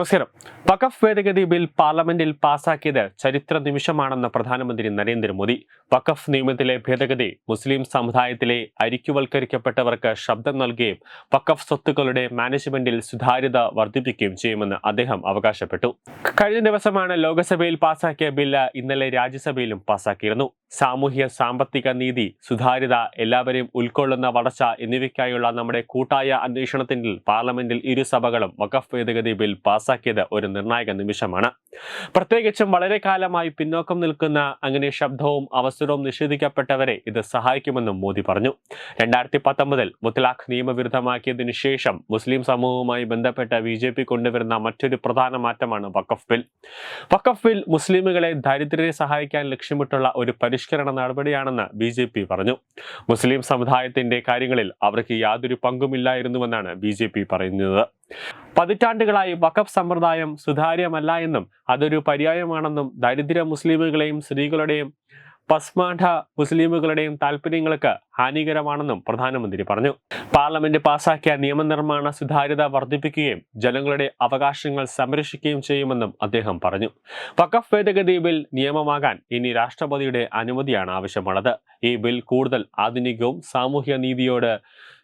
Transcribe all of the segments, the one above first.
നമസ്കാരം. വഖഫ് ഭേദഗതി ബിൽ പാർലമെന്റിൽ പാസാക്കിയത് ചരിത്ര നിമിഷമാണെന്ന് പ്രധാനമന്ത്രി നരേന്ദ്രമോദി. വഖഫ് നിയമത്തിലെ ഭേദഗതി മുസ്ലിം സമുദായത്തിലെ അരിക്കുവൽക്കരിക്കപ്പെട്ടവർക്ക് ശബ്ദം നൽകുകയും വഖഫ് സ്വത്തുക്കളുടെ മാനേജ്മെന്റിൽ സുതാര്യത വർദ്ധിപ്പിക്കുകയും ചെയ്യുമെന്ന് അദ്ദേഹം അവകാശപ്പെട്ടു. കഴിഞ്ഞ ദിവസമാണ് ലോക്സഭയിൽ പാസാക്കിയ ബില്ല് ഇന്നലെ രാജ്യസഭയിലും പാസാക്കിയിരുന്നു. സാമൂഹ്യ സാമ്പത്തിക നീതി സുതാര്യത എല്ലാവരെയും ഉൾക്കൊള്ളുന്ന വളർച്ച എന്നിവയ്ക്കായുള്ള നമ്മുടെ കൂട്ടായ അന്വേഷണത്തിൽ പാർലമെന്റിൽ ഇരു സഭകളും വഖഫ് ഭേദഗതി ബിൽ പാസാക്കിയത് ഒരു നിർണായക നിമിഷമാണ്. പ്രത്യേകിച്ചും വളരെ കാലമായി പിന്നോക്കം നിൽക്കുന്ന അങ്ങനെ ശബ്ദവും അവസരവും നിഷേധിക്കപ്പെട്ടവരെ ഇത് സഹായിക്കുമെന്നും മോദി പറഞ്ഞു. രണ്ടായിരത്തി പത്തൊമ്പതിൽ മുത്തലാഖ് നിയമവിരുദ്ധമാക്കിയതിനു ശേഷം മുസ്ലിം സമൂഹവുമായി ബന്ധപ്പെട്ട ബി ജെ പി കൊണ്ടുവരുന്ന മറ്റൊരു പ്രധാന മാറ്റമാണ് വഖഫ് ബിൽ. വഖഫ് ബിൽ മുസ്ലിമുകളെ ദരിദ്രരെ സഹായിക്കാൻ ലക്ഷ്യമിട്ടുള്ള ഒരു പരിഷ്കരണ നടപടിയാണെന്ന് ബി ജെ പി പറഞ്ഞു. മുസ്ലിം സമുദായത്തിന്റെ കാര്യങ്ങളിൽ അവർക്ക് യാതൊരു പങ്കുമില്ലായിരുന്നുവെന്നാണ് ബി ജെ പി പറയുന്നത്. പതിറ്റാണ്ടുകളായി വഖഫ് സമ്പ്രദായം സുതാര്യമല്ല എന്നും അതൊരു പര്യായമാണെന്നും ദരിദ്ര മുസ്ലിമുകളെയും സ്ത്രീകളുടെയും പസ്മാഠ മുസ്ലിമുകളുടെയും താല്പര്യങ്ങൾക്ക് ഹാനികരമാണെന്നും പ്രധാനമന്ത്രി പറഞ്ഞു. പാർലമെന്റ് പാസാക്കിയ നിയമനിർമ്മാണ സുതാര്യത വർദ്ധിപ്പിക്കുകയും ജനങ്ങളുടെ അവകാശങ്ങൾ സംരക്ഷിക്കുകയും ചെയ്യുമെന്നും അദ്ദേഹം പറഞ്ഞു. വഖഫ് ഭേദഗതി ബിൽ നിയമമാകാൻ ഇനി രാഷ്ട്രപതിയുടെ അനുമതിയാണ് ആവശ്യമുള്ളത്. ഈ ബിൽ കൂടുതൽ ആധുനികവും സാമൂഹ്യ നീതിയോട്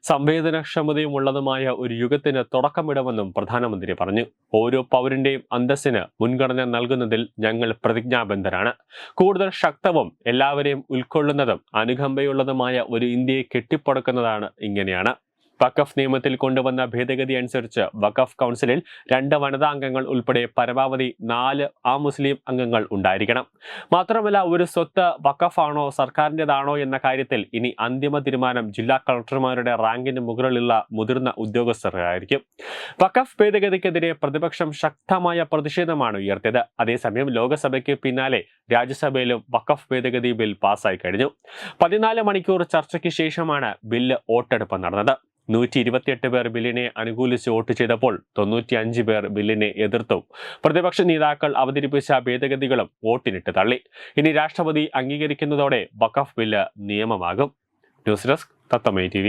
സംവേദനക്ഷമതയുമുള്ളതുമായ ഒരു യുഗത്തിന് തുടക്കമിടുമെന്നും പ്രധാനമന്ത്രി പറഞ്ഞു. ഓരോ പൗരന്റെയും അന്തസ്സിന് മുൻഗണന നൽകുന്നതിൽ ഞങ്ങൾ പ്രതിജ്ഞാബദ്ധരാണ്. കൂടുതൽ ശക്തവും എല്ലാവരെയും ഉൾക്കൊള്ളുന്നതും അനുകമ്പയുള്ളതുമായ ഒരു ഇന്ത്യയെ കെട്ടിപ്പടുക്കുന്നതാണ് ഇങ്ങനെയാണ്. വഖഫ് നിയമത്തിൽ കൊണ്ടുവന്ന ഭേദഗതി അനുസരിച്ച് വഖഫ് കൗൺസിലിൽ രണ്ട് വനിതാ അംഗങ്ങൾ ഉൾപ്പെടെ പരമാവധി നാല് ആ മുസ്ലിം അംഗങ്ങൾ ഉണ്ടായിരിക്കണം. മാത്രമല്ല ഒരു സ്വത്ത് വഖഫാണോ സർക്കാരിന്റെതാണോ എന്ന കാര്യത്തിൽ ഇനി അന്തിമ തീരുമാനം ജില്ലാ കളക്ടർമാരുടെ റാങ്കിന് മുകളിലുള്ള മുതിർന്ന ഉദ്യോഗസ്ഥരായിരിക്കും. വഖഫ് ഭേദഗതിക്കെതിരെ പ്രതിപക്ഷം ശക്തമായ പ്രതിഷേധമാണ് ഉയർത്തിയത്. അതേസമയം ലോക്സഭയ്ക്ക് പിന്നാലെ രാജ്യസഭയിലും വഖഫ് ഭേദഗതി ബിൽ പാസ്സായി കഴിഞ്ഞു. പതിനാല് മണിക്കൂർ ചർച്ചയ്ക്ക് ശേഷമാണ് ബില്ല് വോട്ടെടുപ്പ് നടന്നത്. നൂറ്റി ഇരുപത്തിയെട്ട് പേർ ബില്ലിനെ അനുകൂലിച്ച് വോട്ട് ചെയ്തപ്പോൾ തൊണ്ണൂറ്റി അഞ്ച് പേർ ബില്ലിനെ എതിർത്തു. പ്രതിപക്ഷ നേതാക്കൾ അവതരിപ്പിച്ച ഭേദഗതികളും വോട്ടിനിട്ട് തള്ളി. ഇനി രാഷ്ട്രപതി അംഗീകരിക്കുന്നതോടെ ബക്കഫ് ബില്ല് നിയമമാകും. ന്യൂസ് ഡെസ്ക് തത്തമൈ ടി